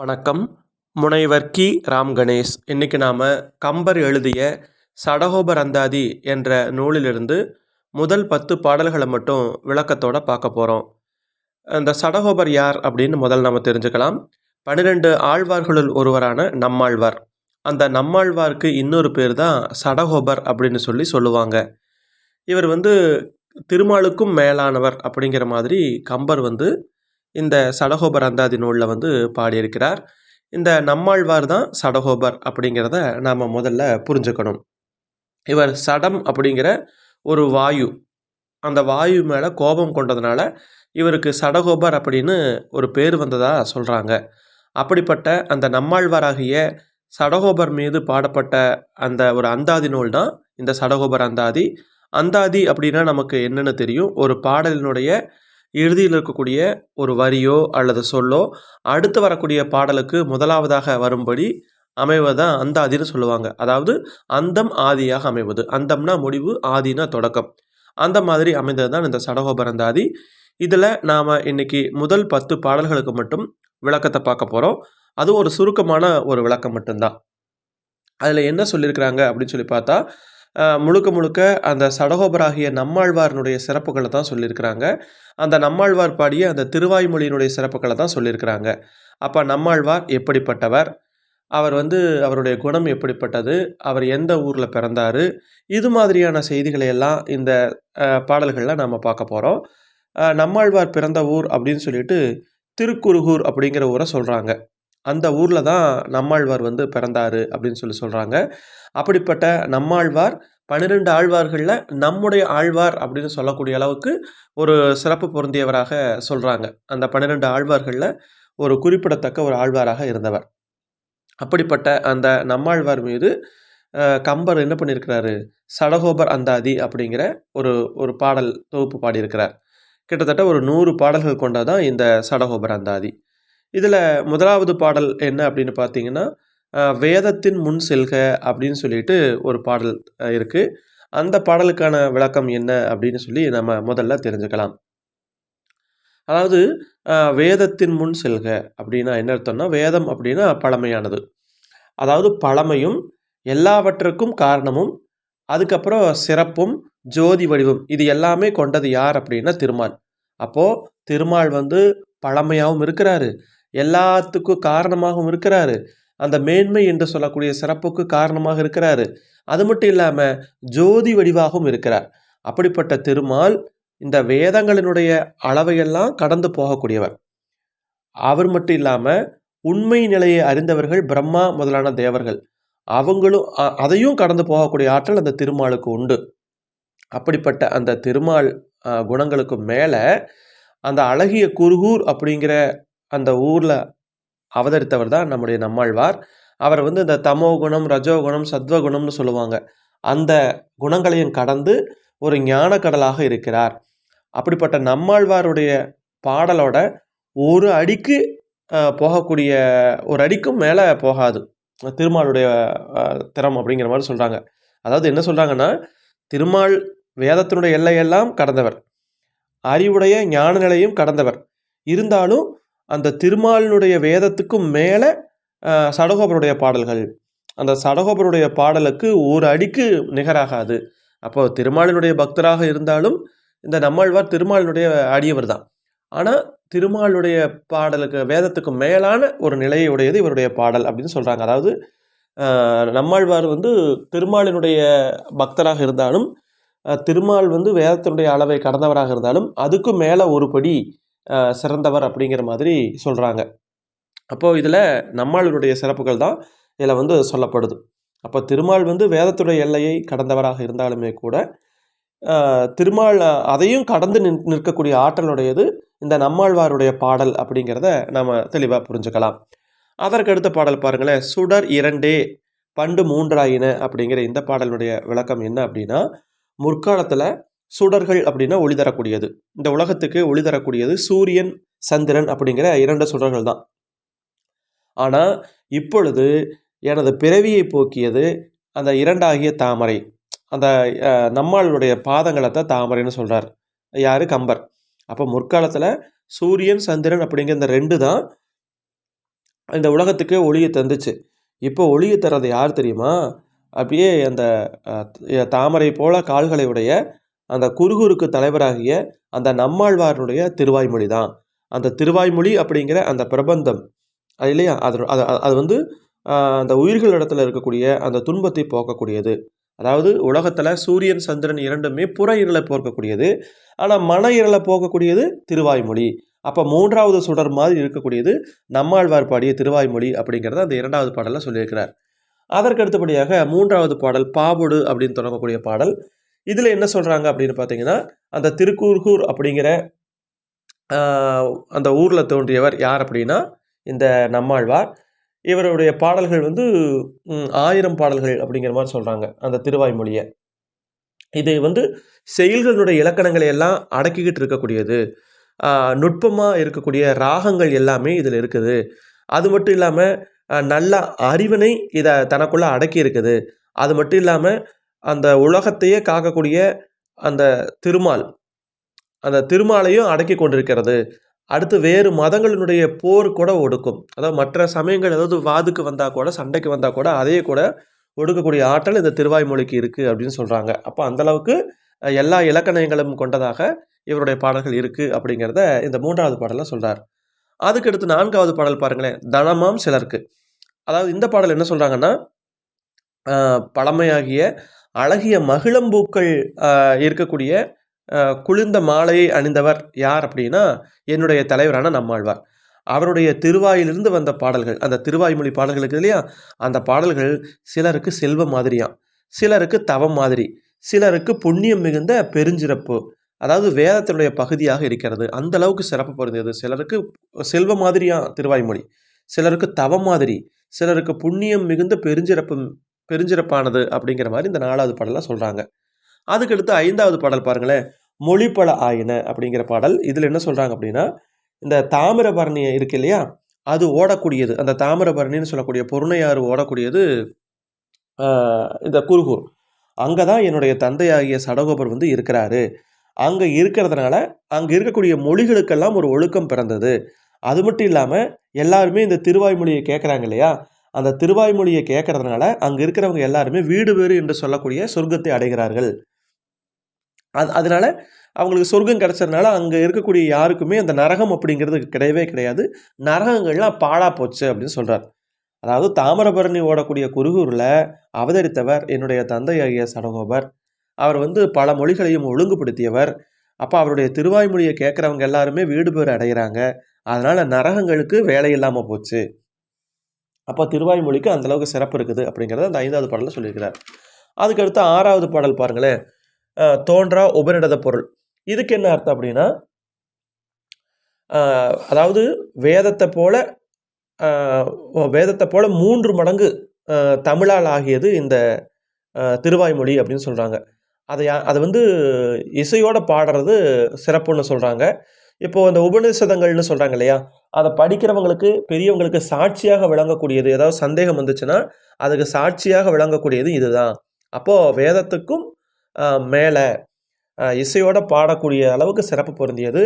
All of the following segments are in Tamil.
வணக்கம். முனைவர் கி. ராம் கணேஷ். இன்றைக்கி நாம் கம்பர் எழுதிய சடகோபர் அந்தாதி என்ற நூலிலிருந்து முதல் பத்து பாடல்களை மட்டும் விளக்கத்தோட பார்க்க போகிறோம் அந்த சடகோபர் யார் அப்படின்னு முதல் நாம் தெரிஞ்சுக்கலாம். பன்னிரெண்டு ஆழ்வார்களுள் ஒருவரான நம்மாழ்வார். அந்த நம்மாழ்வாருக்கு இன்னொரு பேர் தான் சடகோபர் அப்படின்னு சொல்லி சொல்லுவாங்க. இவர் வந்து திருமாலுக்கும் மேலானவர் அப்படிங்கிற மாதிரி கம்பர் வந்து இந்த சடகோபர் அந்தாதி நூலில் வந்து பாடியிருக்கிறார். இந்த நம்மாழ்வார் தான் சடகோபர் அப்படிங்கிறத நாம் முதல்ல புரிஞ்சுக்கணும். இவர் சடம் அப்படிங்கிற ஒரு வாயு அந்த வாயு மேலே கோபம் கொண்டதுனால இவருக்கு சடகோபர் அப்படின்னு ஒரு பேர் வந்ததாக சொல்கிறாங்க அப்படிப்பட்ட அந்த நம்மாழ்வாராகிய சடகோபர் மீது பாடப்பட்ட அந்த ஒரு அந்தாதி நூல் தான் இந்த சடகோபர் அந்தாதி. அந்தாதி அப்படின்னா நமக்கு என்னென்னு தெரியும்? ஒரு பாடலினுடைய இறுதியில் இருக்கக்கூடிய ஒரு வரியோ அல்லது சொல்லோ அடுத்து வரக்கூடிய பாடலுக்கு முதலாவதாக வரும்படி அமைவதான் அந்த ஆதின்னு சொல்லுவாங்க. அதாவது அந்தம் ஆதியாக அமைவது. அந்தம்னா முடிவு ஆதினா தொடக்கம். அந்த மாதிரி அமைந்தது தான் இந்த சடகோபரந்தாதி இதில் நாம் இன்னைக்கு முதல் பத்து பாடல்களுக்கு மட்டும் விளக்கத்தை பார்க்க போகிறோம் அது ஒரு சுருக்கமான ஒரு விளக்கம் மட்டும்தான். அதில் என்ன சொல்லியிருக்கிறாங்க அப்படின்னு சொல்லி பார்த்தா முழுக்க முழுக்க அந்த சடகோபராகிய நம்மாழ்வாரனுடைய சிறப்புகளை தான் சொல்லியிருக்கிறாங்க. அந்த நம்மாழ்வார் பாடிய அந்த திருவாய்மொழியினுடைய சிறப்புகளை தான் சொல்லியிருக்கிறாங்க. அப்போ நம்மாழ்வார் எப்படிப்பட்டவர்? அவர் வந்து அவருடைய குணம் எப்படிப்பட்டது? அவர் எந்த ஊரில் பிறந்தார்? இது மாதிரியான செய்திகளை எல்லாம் இந்த பாடல்களில் நம்ம பார்க்க போகிறோம் நம்மாழ்வார் பிறந்த ஊர் அப்படின்னு சொல்லிட்டு திருக்குறுகூர் அப்படிங்கிற ஊரை சொல்கிறாங்க அந்த ஊரில் தான் நம்மாழ்வார் வந்து பிறந்தார் அப்படின்னு சொல்லி சொல்கிறாங்க அப்படிப்பட்ட நம்மாழ்வார் பன்னிரெண்டு ஆழ்வார்களில் நம்முடைய ஆழ்வார் அப்படின்னு சொல்லக்கூடிய அளவுக்கு ஒரு சிறப்பு பொருந்தியவராக சொல்கிறாங்க அந்த பன்னிரெண்டு ஆழ்வார்களில் ஒரு குறிப்பிடத்தக்க ஒரு ஆழ்வாராக இருந்தவர். அப்படிப்பட்ட அந்த நம்மாழ்வார் மீது கம்பர் என்ன பண்ணியிருக்கிறாரு? சடகோபர் அந்தாதி அப்படிங்கிற ஒரு ஒரு பாடல் தொகுப்பு பாடியிருக்கிறார். கிட்டத்தட்ட ஒரு நூறு பாடல்கள் கொண்டதான் இந்த சடகோபர் அந்தாதி. இதில் முதலாவது பாடல் என்ன அப்படின்னு பார்த்தீங்கன்னா வேதத்தின் முன் செல்க அப்படின்னு சொல்லிட்டு ஒரு பாடல் இருக்குது அந்த பாடலுக்கான விளக்கம் என்ன அப்படின்னு சொல்லி நம்ம முதல்ல தெரிஞ்சுக்கலாம். அதாவது வேதத்தின் முன் செல்க அப்படின்னா என்ன அர்த்தம்னா வேதம் அப்படின்னா பழமையானது. அதாவது பழமையும் எல்லாவற்றுக்கும் காரணமும் அதுக்கப்புறம் சிறப்பும் ஜோதி வடிவம் இது எல்லாமே கொண்டது யார் அப்படின்னா திருமால். அப்போது திருமால் வந்து பழமையாகவும் இருக்கிறாரு. எல்லாத்துக்கும் காரணமாகவும் இருக்கிறாரு. அந்த மேன்மை என்று சொல்லக்கூடிய சிறப்புக்கு காரணமாக இருக்கிறாரு. அது மட்டும் இல்லாமல் ஜோதி வடிவாகவும் இருக்கிறார். அப்படிப்பட்ட திருமால் இந்த வேதங்களினுடைய அளவையெல்லாம் கடந்து போகக்கூடியவர். அவர் மட்டும் இல்லாமல் உண்மை நிலையை அறிந்தவர்கள் பிரம்மா முதலான தேவர்கள். அவங்களும் அதையும் கடந்து போகக்கூடிய ஆற்றல் அந்த திருமாலுக்கு உண்டு. அப்படிப்பட்ட அந்த திருமால் குணங்களுக்கு மேலே அந்த அழகிய குருகூர் அப்படிங்கிற அந்த ஊரில் அவதரித்தவர் தான் நம்முடைய நம்மாழ்வார். அவர் வந்து இந்த தமோ குணம் ரஜோகுணம் சத்வகுணம்னு சொல்லுவாங்க. அந்த குணங்களையும் கடந்து ஒரு ஞான கடலாக இருக்கிறார். அப்படிப்பட்ட நம்மாழ்வாருடைய பாடலோட ஒரு அடிக்கு போகக்கூடிய ஒரு அடிக்கும் மேலே போகாது. திருமாலுடைய திறம் அப்படிங்கிற மாதிரி சொல்கிறாங்க அதாவது என்ன சொல்கிறாங்கன்னா திருமால் வேதத்தினுடைய எல்லையெல்லாம் கடந்தவர். அறிவுடைய ஞான நிலையும் கடந்தவர். இருந்தாலும் அந்த திருமாலினுடைய வேதத்துக்கும் மேலே சடகோபருடைய பாடல்கள். அந்த சடகோபருடைய பாடலுக்கு ஒரு அடிக்கு நிகராகாது. அப்போது திருமாலினுடைய பக்தராக இருந்தாலும் இந்த நம்மாழ்வார் திருமாலினுடைய அடியவர் தான். ஆனால் திருமாலுடைய பாடலுக்கு வேதத்துக்கு மேலான ஒரு நிலையை உடையது இவருடைய பாடல் அப்படின்னு சொல்கிறாங்க அதாவது நம்மாழ்வார் வந்து திருமாலினுடைய பக்தராக இருந்தாலும் திருமால் வந்து வேதத்தினுடைய அளவை கடந்தவராக இருந்தாலும் அதுக்கும் மேலே ஒரு படி சிறந்தவர் அப்படிங்கிற மாதிரி சொல்கிறாங்க அப்போது இதில் நம்மாளுடைய சிறப்புகள் தான் இதில் வந்து சொல்லப்படுது. அப்போ திருமால் வந்து வேதத்துடைய எல்லையை கடந்தவராக இருந்தாலுமே கூட திருமால் அதையும் கடந்து நின் நிற்கக்கூடிய ஆற்றலுடையது இந்த நம்மாழ்வாருடைய பாடல் அப்படிங்கிறத நம்ம தெளிவாக புரிஞ்சுக்கலாம். அதற்கு அடுத்த பாடல் பாருங்களேன். சுடர் இரண்டே பண்டு மூன்றாயின அப்படிங்கிற இந்த பாடலுடைய விளக்கம் என்ன அப்படின்னா முற்காலத்தில் சுடர்கள் அப்படின்னா ஒளி தரக்கூடியது. இந்த உலகத்துக்கு ஒளி தரக்கூடியது சூரியன் சந்திரன் அப்படிங்கிற இரண்டு சுடர்கள் தான். ஆனால் இப்பொழுது எனது பிறவியை போக்கியது அந்த இரண்டாகிய தாமரை. அந்த நம்மளுடைய பாதங்களை தான் தாமரைன்னு சொல்கிறார் யார்? கம்பர். அப்போ முற்காலத்தில் சூரியன் சந்திரன் அப்படிங்கிற இந்த ரெண்டு தான் இந்த உலகத்துக்கு ஒளியை தந்துச்சு. இப்போ ஒளியை தர்றது யார் தெரியுமா? அப்படியே அந்த தாமரை போல கால்களை உடைய அந்த குறுகுறுக்கு தலைவராகிய அந்த நம்மாழ்வாருடைய திருவாய்மொழி தான் அந்த திருவாய்மொழி அப்படிங்கிற அந்த பிரபந்தம் அது இல்லையா? அது அது அது வந்து அந்த உயிர்கள் இடத்துல இருக்கக்கூடிய அந்த துன்பத்தை போக்கக்கூடியது. அதாவது உலகத்தில் சூரியன் சந்திரன் இரண்டுமே புற இருளை போக்கக்கூடியது. ஆனால் மன இருளை போக்கக்கூடியது திருவாய்மொழி. அப்போ மூன்றாவது சுடர் மாதிரி இருக்கக்கூடியது நம்மாழ்வார் பாடிய திருவாய்மொழி அப்படிங்கிறத அந்த இரண்டாவது பாடலில் சொல்லியிருக்கிறார். அதற்கு அடுத்தபடியாக மூன்றாவது பாடல் பாபுடு அப்படின்னு தொடங்கக்கூடிய பாடல் இதில் என்ன சொல்கிறாங்க அப்படின்னு பார்த்தீங்கன்னா அந்த திருக்கூர்கூர் அப்படிங்கிற அந்த ஊரில் தோன்றியவர் யார் அப்படின்னா இந்த நம்மாழ்வார். இவருடைய பாடல்கள் வந்து ஆயிரம் பாடல்கள் அப்படிங்கிற மாதிரி சொல்கிறாங்க அந்த திருவாய்மொழியை. இது வந்து செயல்களுடைய இலக்கணங்களை எல்லாம் அடக்கிக்கிட்டு இருக்கக்கூடியது. நுட்பமாக இருக்கக்கூடிய ராகங்கள் எல்லாமே இதில் இருக்குது. அது மட்டும் இல்லாமல் நல்ல அறிவினை இதை தனக்குள்ளே அடக்கி இருக்குது. அது மட்டும் இல்லாமல் அந்த உலகத்தையே காக்கக்கூடிய அந்த திருமால். அந்த திருமாலையும் அடக்கி கொண்டிருக்கிறது. அடுத்து வேறு மதங்களினுடைய போர் கூட ஒடுக்கும். அதாவது மற்ற சமயங்கள் ஏதாவது வாதுக்கு வந்தால் கூட சண்டைக்கு வந்தால் கூட அதையே கூட ஒடுக்கக்கூடிய ஆற்றல் இந்த திருவாய்மொழிக்கு இருக்குது அப்படின்னு சொல்கிறாங்க அப்போ அந்தளவுக்கு எல்லா இலக்கணங்களும் கொண்டதாக இவருடைய பாடல்கள் இருக்குது அப்படிங்கிறத இந்த மூன்றாவது பாடலில் சொல்கிறார் அதுக்கடுத்து நான்காவது பாடல் பாருங்களேன். தனமாம் சிலருக்கு. அதாவது இந்த பாடல் என்ன சொல்கிறாங்கன்னா பழமையாகிய அழகிய மகிழம்பூக்கள் இருக்கக்கூடிய குளிர்ந்த மாலையை அணிந்தவர் யார் அப்படின்னா என்னுடைய தலைவரான நம்மாழ்வார். அவருடைய திருவாயிலிருந்து வந்த பாடல்கள் அந்த திருவாய்மொழி பாடல்கள் இருக்குது இல்லையா? அந்த பாடல்கள் சிலருக்கு செல்வம் மாதிரியாம். சிலருக்கு தவம் மாதிரி. சிலருக்கு புண்ணியம் மிகுந்த பெருஞ்சிறப்பு. அதாவது வேதத்தினுடைய பகுதியாக இருக்கிறது. அந்த அளவுக்கு சிறப்பு பொருந்தது சிலருக்கு செல்வம் மாதிரியா திருவாய்மொழி. சிலருக்கு தவம் மாதிரி. சிலருக்கு புண்ணியம் மிகுந்த பெருஞ்சிறப்பு பெருஞ்சிறப்பானது அப்படிங்கிற மாதிரி இந்த நாலாவது பாடலாம் சொல்கிறாங்க அதுக்கடுத்து ஐந்தாவது பாடல் பாருங்களேன் மொழிப்பல ஆயின அப்படிங்கிற பாடல். இதில் என்ன சொல்கிறாங்க அப்படின்னா இந்த தாமிரபரணி இருக்கு இல்லையா? அது ஓடக்கூடியது. அந்த தாமிரபரணின்னு சொல்லக்கூடிய பொருணையாறு ஓடக்கூடியது இந்த குருகூர். அங்கே தான் என்னுடைய தந்தையாகிய சடகோபர் வந்து இருக்கிறாரு. அங்கே இருக்கிறதுனால அங்கே இருக்கக்கூடிய மொழிகளுக்கெல்லாம் ஒரு ஒழுக்கம் பிறந்தது. அது மட்டும் இல்லாமல் எல்லாருமே இந்த திருவாய்மொழியை கேட்குறாங்க இல்லையா? அந்த திருவாய்மொழியை கேட்கறதுனால அங்கே இருக்கிறவங்க எல்லாருமே வீடு வேறு என்று சொல்லக்கூடிய சொர்க்கத்தை அடைகிறார்கள். அது அதனால அவங்களுக்கு சொர்க்கம் கிடச்சதுனால அங்கே இருக்கக்கூடிய யாருக்குமே அந்த நரகம் அப்படிங்கிறது கிடையவே கிடையாது. நரகங்கள்லாம் பாழா போச்சு அப்படின்னு சொல்கிறார் அதாவது தாமிரபரணி ஓடக்கூடிய குருகூரில் அவதரித்தவர் என்னுடைய தந்தையாகிய சடகோபர். அவர் வந்து பல மொழிகளையும் ஒழுங்குபடுத்தியவர். அப்போ அவருடைய திருவாய்மொழியை கேட்குறவங்க எல்லாருமே வீடு பேர் அடைகிறாங்க அதனால் நரகங்களுக்கு வேலை இல்லாமல் போச்சு. அப்போ திருவாய்மொழிக்கு அந்தளவுக்கு சிறப்பு இருக்குது அப்படிங்கிறத அந்த ஐந்தாவது பாடலில் சொல்லியிருக்கிறார். அதுக்கடுத்து ஆறாவது பாடல் பாருங்களேன். தோன்றா உபரிடத பொருள். இதுக்கு என்ன அர்த்தம் அப்படின்னா அதாவது வேதத்தை போல வேதத்தை போல மூன்று மடங்கு தமிழால் ஆகியது இந்த திருவாய்மொழி அப்படின்னு சொல்கிறாங்க அதை யா- அதை வந்து இசையோடு பாடுறது சிறப்புன்னு சொல்கிறாங்க இப்போது அந்த உபநிஷதங்கள்னு சொல்கிறாங்க இல்லையா? அதை படிக்கிறவங்களுக்கு பெரியவங்களுக்கு சாட்சியாக விளங்கக்கூடியது ஏதாவது சந்தேகம் வந்துச்சுன்னா அதுக்கு சாட்சியாக விளங்கக்கூடியது இதுதான். அப்போது வேதத்துக்கும் மேலே இசையோட பாடக்கூடிய அளவுக்கு சிறப்பு பொருந்தியது.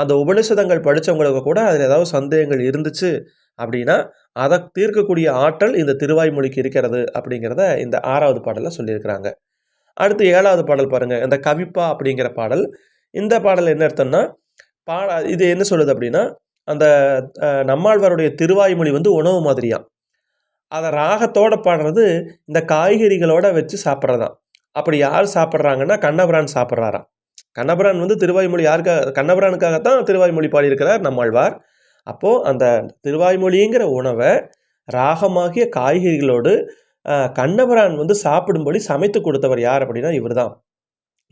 அந்த உபநிஷதங்கள் படித்தவங்களுக்கு கூட அதில் ஏதாவது சந்தேகங்கள் இருந்துச்சு அப்படின்னா அதை தீர்க்கக்கூடிய ஆற்றல் இந்த திருவாய்மொழிக்கு இருக்கிறது அப்படிங்கிறத இந்த ஆறாவது பாடலில் சொல்லியிருக்கிறாங்க. அடுத்து ஏழாவது பாடல் பாருங்கள் இந்த கவிப்பா அப்படிங்கிற பாடல். இந்த பாடல் என்ன அர்த்தம்னா பாட இது என்ன சொல்லுது அப்படின்னா அந்த நம்மாழ்வாருடைய திருவாய்மொழி வந்து உணவு மாதிரியாம் அதை ராகத்தோட பாடுறது இந்த காய்கறிகளோட வச்சு சாப்பிட்றதாம் அப்படி யார் சாப்பிட்றாங்கன்னா கண்ணபிரான் சாப்பிட்றாராம் கண்ணபிரான் வந்து திருவாய்மொழி யாருக்காக கண்ணபிரானுக்காகத்தான் திருவாய்மொழி பாடியிருக்கிறார் நம்மாழ்வார். அப்போது அந்த திருவாய்மொழிங்கிற உணவை ராகமாகிய காய்கறிகளோடு கண்ணபிரான் வந்து சாப்பிடும்படி சமைத்து கொடுத்தவர் யார் அப்படின்னா இவர் தான்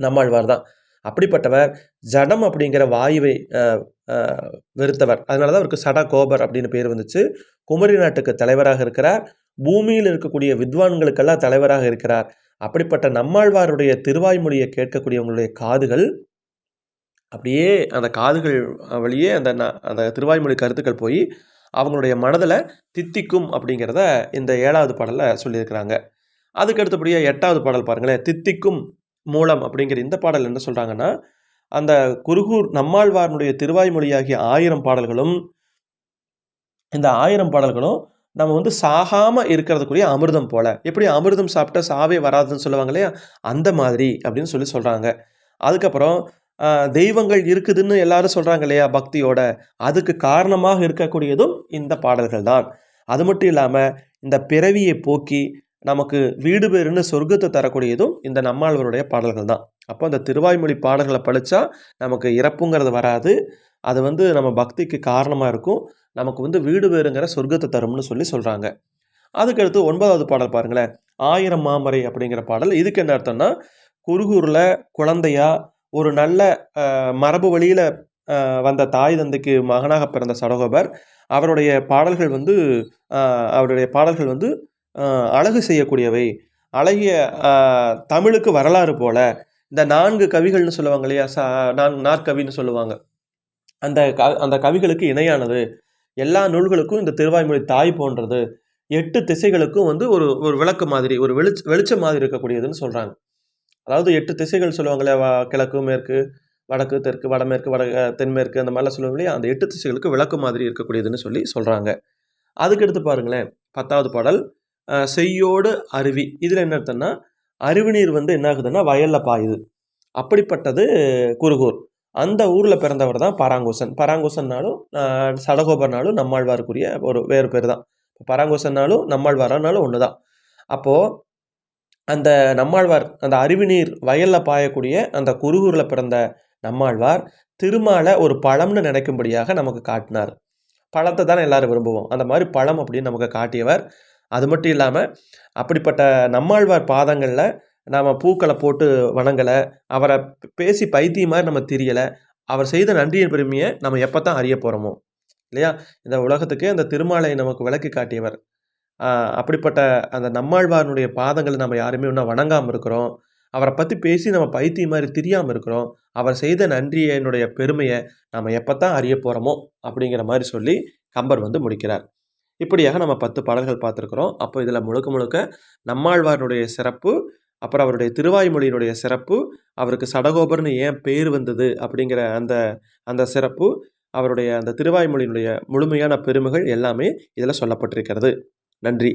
நம்மாழ்வார் தான் அப்படிப்பட்டவர் ஜடம் அப்படிங்கிற வாயுவை வெறுத்தவர். அதனால தான் அவருக்கு சட கோபர் அப்படின்னு பேர் வந்துச்சு. குமரி நாட்டுக்கு தலைவராக இருக்கிறார். பூமியில் இருக்கக்கூடிய வித்வான்களுக்கெல்லாம் தலைவராக இருக்கிறார். அப்படிப்பட்ட நம்மாழ்வாருடைய திருவாய்மொழியை கேட்கக்கூடியவங்களுடைய காதுகள் அப்படியே அந்த காதுகள் வழியே அந்த அந்த திருவாய்மொழி கருத்துக்கள் போய் அவங்களுடைய மனதில் தித்திக்கும் அப்படிங்கிறத இந்த ஏழாவது பாடலில் சொல்லியிருக்கிறாங்க. அதுக்கு அடுத்தபடியாக எட்டாவது பாடல் பாருங்களேன். தித்திக்கும் மூலம் அப்படிங்கிற இந்த பாடல் என்ன சொல்கிறாங்கன்னா அந்த குருகூர் நம்மாழ்வாருடைய திருவாய்மொழியாகிய ஆயிரம் பாடல்களும் இந்த ஆயிரம் பாடல்களும் நம்ம வந்து சாகாமல் இருக்கிறதுக்குரிய அமிர்தம் போல. எப்படி அமிர்தம் சாப்பிட்டா சாவே வராதுன்னு சொல்லுவாங்க இல்லையா? அந்த மாதிரி அப்படின்னு சொல்லி சொல்கிறாங்க அதுக்கப்புறம் தெய்வங்கள் இருக்குதுன்னு எல்லாரும் சொல்கிறாங்க இல்லையா பக்தியோட? அதுக்கு காரணமாக இருக்கக்கூடியதும் இந்த பாடல்கள் தான். அது மட்டும் இல்லாமல் இந்த பிறவியை போக்கி நமக்கு வீடு பேருன்னு சொர்க்கத்தை தரக்கூடியதும் இந்த நம்மாழ்வருடைய பாடல்கள் தான். அப்போ அந்த திருவாய்மொழி பாடல்களை படித்தா நமக்கு இறப்புங்கிறது வராது. அது வந்து நம்ம பக்திக்கு காரணமாக இருக்கும். நமக்கு வந்து வீடு பேருங்கிற சொர்க்கத்தை தரும்னு சொல்லி சொல்கிறாங்க அதுக்கடுத்து ஒன்பதாவது பாடல் பாருங்களேன். ஆயிரம் மாமரை அப்படிங்கிற பாடல். இதுக்கு என்ன அர்த்தம்னா குறுகூரில் குழந்தையா ஒரு நல்ல மரபு வழியில் வந்த தாய் தந்தைக்கு மகனாக பிறந்த சடகோபர் அவருடைய பாடல்கள் வந்து அவருடைய பாடல்கள் வந்து அழகு செய்யக்கூடியவை. அழகிய தமிழுக்கு வரலாறு போல இந்த நான்கு கவிகள்னு சொல்லுவாங்க இல்லையா? சா நான் நாற்கவின்னு சொல்லுவாங்க. அந்த க அந்த கவிகளுக்கு இணையானது. எல்லா நூல்களுக்கும் இந்த திருவாய்மொழி தாய் போன்றது. எட்டு திசைகளுக்கும் வந்து ஒரு ஒரு விளக்கு மாதிரி ஒரு வெளிச்ச வெளிச்சம் மாதிரி இருக்கக்கூடியதுன்னு சொல்கிறாங்க அதாவது எட்டு திசைகள் சொல்லுவாங்களே வா கிழக்கு மேற்கு வடக்கு தெற்கு வடமேற்கு வட தென்மேற்கு அந்த மாதிரிலாம் சொல்லுவாங்க இல்லையா? அந்த எட்டு திசைகளுக்கு விளக்கு மாதிரி இருக்கக்கூடியதுன்னு சொல்லி சொல்கிறாங்க அதுக்கடுத்து பாருங்களேன். பத்தாவது பாடல். செய்யோடு அருவி. இதில் என்ன அர்த்தம்னா அருவி நீர் வந்து என்ன ஆகுதுன்னா வயலில் பாயுது. அப்படிப்பட்டது குருகூர். அந்த ஊரில் பிறந்தவர் தான் பராங்குசன். பராங்கோசன்னாலும் சடகோபர்னாலும் நம்மாழ்வாருக்குரிய ஒரு வேறு பேர் தான். பராங்குசன்னாலும் நம்மாழ்வாரானாலும் ஒன்று தான். அப்போது அந்த நம்மாழ்வார் அந்த அருவி நீர் வயலில் பாயக்கூடிய அந்த குருகூரில் பிறந்த நம்மாழ்வார் திருமாலை ஒரு பழம்னு நினைக்கும்படியாக நமக்கு காட்டினார். பழத்தை தான் எல்லாரும் விரும்புவோம். அந்த மாதிரி பழம் அப்படின்னு நமக்கு காட்டியவர் அது மட்டும் இல்லாமல் அப்படிப்பட்ட நம்மாழ்வார் பாதங்களில் நாம் பூக்களை போட்டு வணங்கலை அவரை பேசி பைத்தியம் மாதிரி நம்ம தெரியலை அவர் செய்த நன்றியின் பெருமையை நம்ம எப்போ தான் அறிய போகிறோமோ இல்லையா? இந்த உலகத்துக்கு அந்த திருமாலை நமக்கு விளக்கி காட்டியவர். அப்படிப்பட்ட அந்த நம்மாழ்வாரனுடைய பாதங்களை நம்ம யாருமே இன்னும் வணங்காமல் இருக்கிறோம். அவரை பற்றி பேசி நம்ம பைத்தியம் மாதிரி தெரியாமல் இருக்கிறோம். அவர் செய்த நன்றியினுடைய பெருமையை நம்ம எப்போ தான் அறிய போகிறோமோ அப்படிங்கிற மாதிரி சொல்லி கம்பர் வந்து முடிக்கிறார். இப்படியாக நம்ம பத்து பாடல்கள் பார்த்துருக்குறோம். அப்போ இதில் முழுக்க முழுக்க நம்மாழ்வாருடைய சிறப்பு அப்புறம் அவருடைய திருவாய்மொழியினுடைய சிறப்பு அவருக்கு சடகோபர்னு ஏன் பேர் வந்தது அப்படிங்கிற அந்த அந்த சிறப்பு அவருடைய அந்த திருவாய்மொழியினுடைய முழுமையான பெருமைகள் எல்லாமே இதில் சொல்லப்பட்டிருக்கிறது. நன்றி.